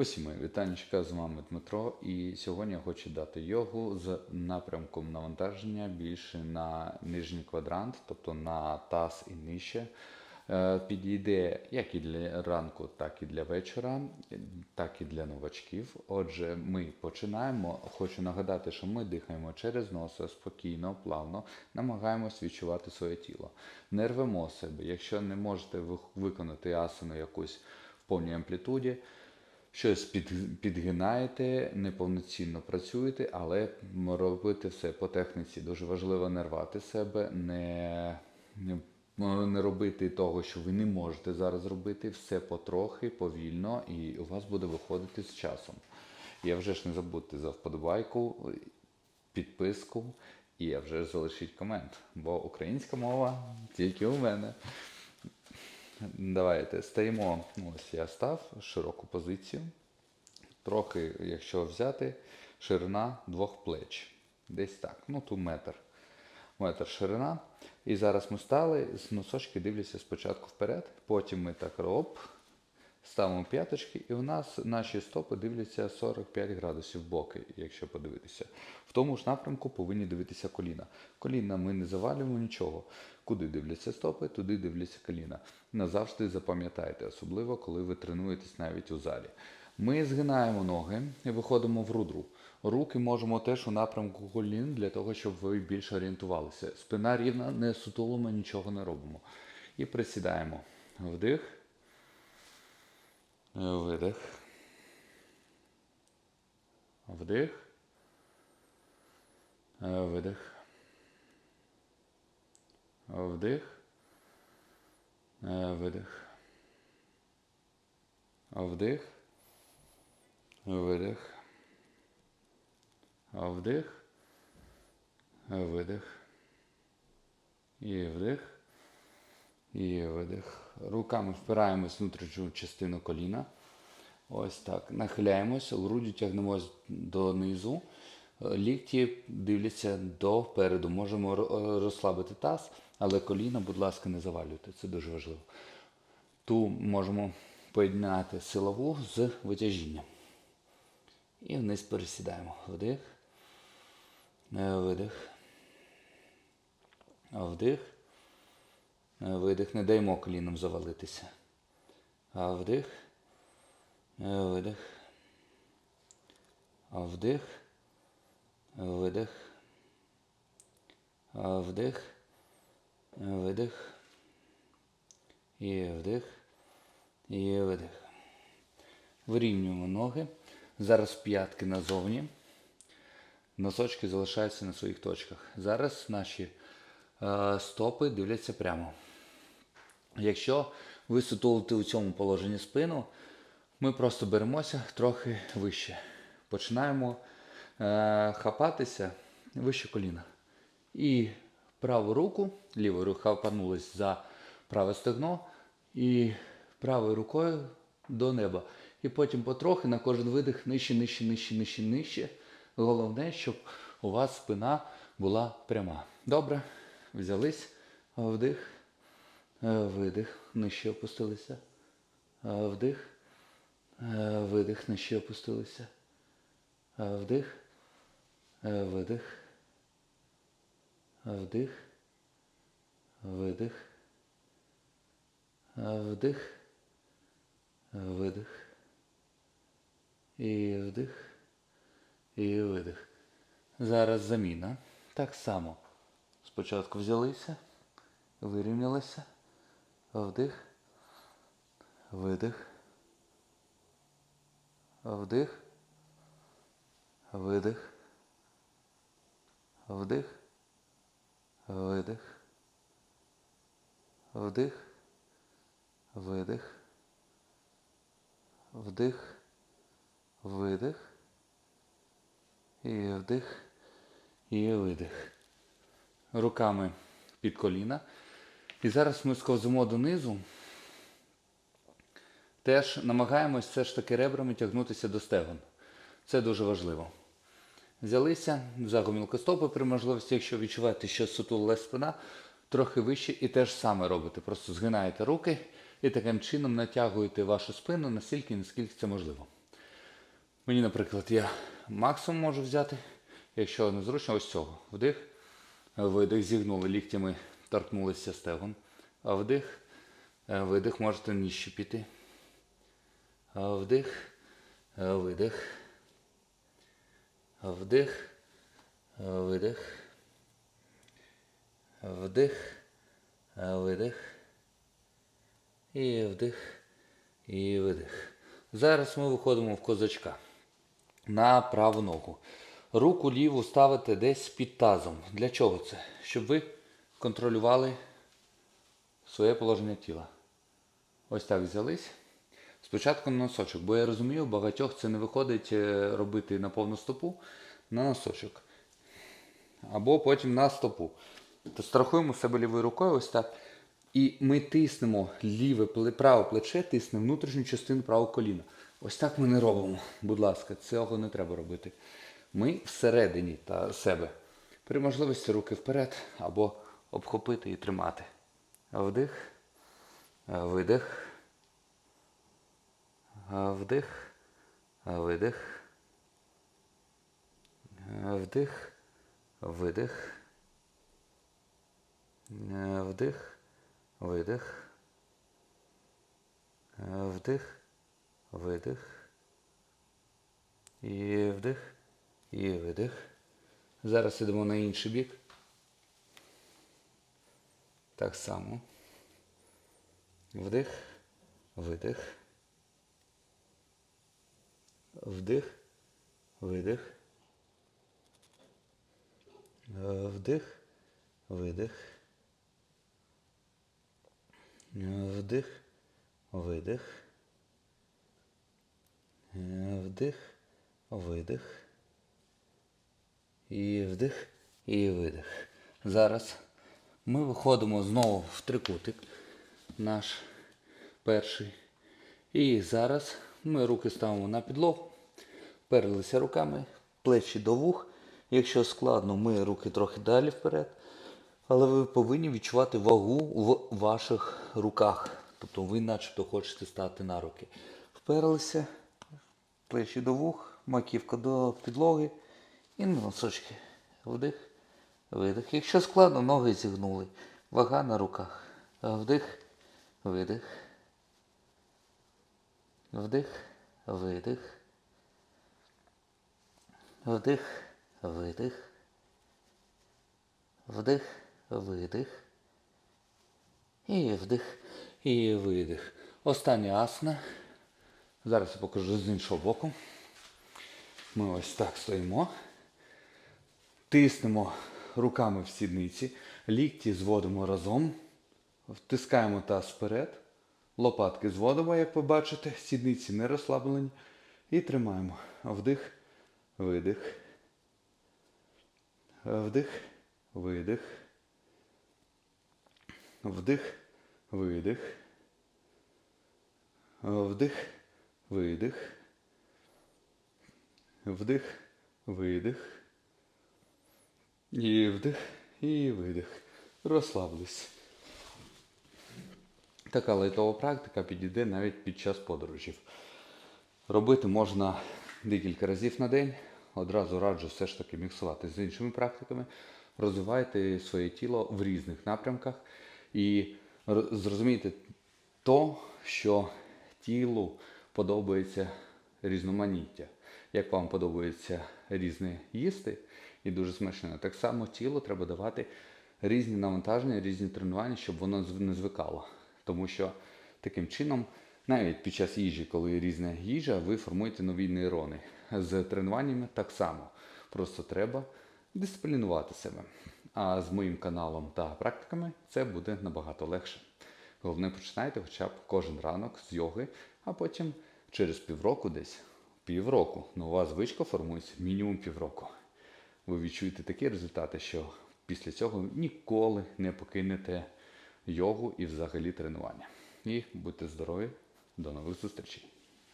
Усім мої вітанечка, з вами Дмитро, і сьогодні я хочу дати йогу з напрямком навантаження більше на нижній квадрант, тобто на таз і нижче. Е, Підійде як і для ранку, так і для вечора, так і для новачків. Отже, ми починаємо. Хочу нагадати, що ми дихаємо через носа спокійно, плавно, намагаємось відчувати своє тіло. Не рвемо себе. Якщо не можете виконати асану якусь в повній амплітуді, щось під, підгинаєте, неповноцінно працюєте, але робити все по техніці. Дуже важливо не рвати себе, не, не, не робити того, що ви не можете зараз робити. Все потрохи, повільно, і у вас буде виходити з часом. І вже ж не забудьте за вподобайку, підписку і а вже залишіть комент, бо українська мова тільки у мене. Давайте стаємо. ну, Ось я став широку позицію. Трохи, якщо взяти, ширина двох плеч. Десь так. Ну, тут метр. Метр ширина. І зараз ми стали, з носочки дивляться спочатку вперед, потім ми так оп, ставимо п'яточки, і у нас наші стопи дивляться 45 градусів боки, якщо подивитися. В тому ж напрямку повинні дивитися коліна. Коліна ми не завалюємо нічого. Куди дивляться стопи, туди дивляться коліна. Назавжди запам'ятайте, особливо коли ви тренуєтесь навіть у залі. Ми згинаємо ноги і виходимо в рудру. Руки можемо теж у напрямку колін для того, щоб ви більше орієнтувалися. Спина рівна, не сутулимо, нічого не робимо. І присідаємо. Вдих. Видих. Вдих. Видих. Вдих. Видих. Вдих. Видих. Вдих. Видих. І вдих. І видих. Руками впираємось внутрішню частину коліна. Ось так. Нахиляємось, грудю тягнемо донизу. Е, Лікті дивляться допереду. Можемо розслабити таз, але коліна, будь ласка, не завалюйте. Це дуже важливо. Ту можемо поєднати силову з витяжінням. І вниз пересідаємо. Вдих. Е, Видих. Вдих. Е, Видих. Не даємо коліном завалитися. Вдих. Е, Видих. Вдих. Видих. Вдих. Видих. І вдих. І видих. Вирівнюємо ноги. Зараз п'ятки назовні. Носочки залишаються на своїх точках. Зараз наші е, стопи дивляться прямо. Якщо ви сутулите у цьому положенні спину, ми просто беремося трохи вище. Починаємо хапатися вище коліна. І праву руку, лівою рукою хапанулись за праве стегно і правою рукою до неба. І потім потрохи на кожен видих нижче, нижче, нижче, нижче, нижче. Головне, щоб у вас спина була пряма. Добре, взялись, вдих, е, видих, нижче опустилися. Е, Вдих, е, видих, нижче опустилися. Е, Вдих, е, видих, Е, вдих, видих, Е, вдих, видих. І вдих. І видих. Зараз заміна. Так само. Спочатку взялися, вирівнялися. Вдих. Видих. Вдих. Видих. Вдих. Видих. Вдих. Видих. Вдих. Видих. І вдих. І видих. Руками під коліна. І зараз ми сковзимо донизу. Теж намагаємось все ж таки ребрами тягнутися до стегон. Це дуже важливо. Взялися за гомілкостопи при можливості, якщо відчуваєте, що сутулила спина, трохи вище і те ж саме робите. Просто згинаєте руки і таким чином натягуєте вашу спину настільки, наскільки це можливо. Мені, наприклад, я максимум можу взяти, якщо незручно, ось цього. Вдих, видих, зігнули ліктями, торкнулися стегон. А вдих, видих, можете нижче піти. А вдих, видих. Вдих, видих. Вдих, видих. І вдих, і видих. Зараз ми виходимо в козачка на праву ногу. Руку ліву ставите десь під тазом. Для чого це? Щоб ви контролювали своє положення тіла. Ось так взялись. Спочатку на носочок, бо я розумію, багатьох це не виходить е, робити на повну стопу на носочок. Або потім на стопу. То страхуємо себе лівою рукою ось так. І ми тиснемо ліве праве плече, тиснемо внутрішню частину правого коліна. Ось так ми не робимо. Будь ласка, цього не треба робити. Ми всередині та себе. При можливості руки вперед або обхопити і тримати. Вдих, видих. Вдих, видих. Вдих, видих. Вдих, видих. Вдих, видих. І вдих, і видих. Зараз йдемо на інший бік. Так само. Вдих, видих. Вдих, видих. Е, Вдих, видих. Е, Вдих, видих. Е, Вдих, видих. І вдих, і видих. Зараз ми виходимо знову в трикутик наш перший. І зараз ми руки ставимо на підлогу, перлися руками, плечі до вух. Якщо складно, ми руки трохи далі вперед. Але ви повинні відчувати вагу в ваших руках. Тобто ви начебто хочете стати на руки. Вперлися, плечі до вух, маківка до підлоги і носочки. Вдих, видих. Якщо складно, ноги зігнули. Вага на руках. Вдих, видих. Вдих, видих. Вдих, видих. Вдих, видих. І вдих, і видих. Остання асана. Зараз я покажу з іншого боку. Ми ось так стоїмо. Тиснемо руками в сідниці, лікті зводимо разом, втискаємо таз вперед, лопатки зводимо, як ви бачите, сідниці не розслаблені. І тримаємо. Вдих, видих. Вдих, видих. Вдих, видих. Вдих, видих. Вдих, видих. І вдих, і видих. Розслаблись. Така лайтова практика підійде навіть під час подорожів. Робити можна декілька разів на день. Одразу раджу все ж таки міксувати з іншими практиками. Розвивайте своє тіло в різних напрямках і зрозумійте то, що тілу подобається різноманіття. Як вам подобається різне їсти і дуже смачне, так само тілу треба давати різні навантаження, різні тренування, щоб воно не звикало. Тому що таким чином, навіть під час їжі, коли різна їжа, ви формуєте нові нейрони. З тренуваннями так само. Просто треба дисциплінувати себе. А з моїм каналом та практиками це буде набагато легше. Головне, починайте хоча б кожен ранок з йоги, а потім через півроку десь півроку нова звичка формується мінімум півроку. Ви відчуєте такі результати, що після цього ніколи не покинете йогу і взагалі тренування. І будьте здорові, до нових зустрічей!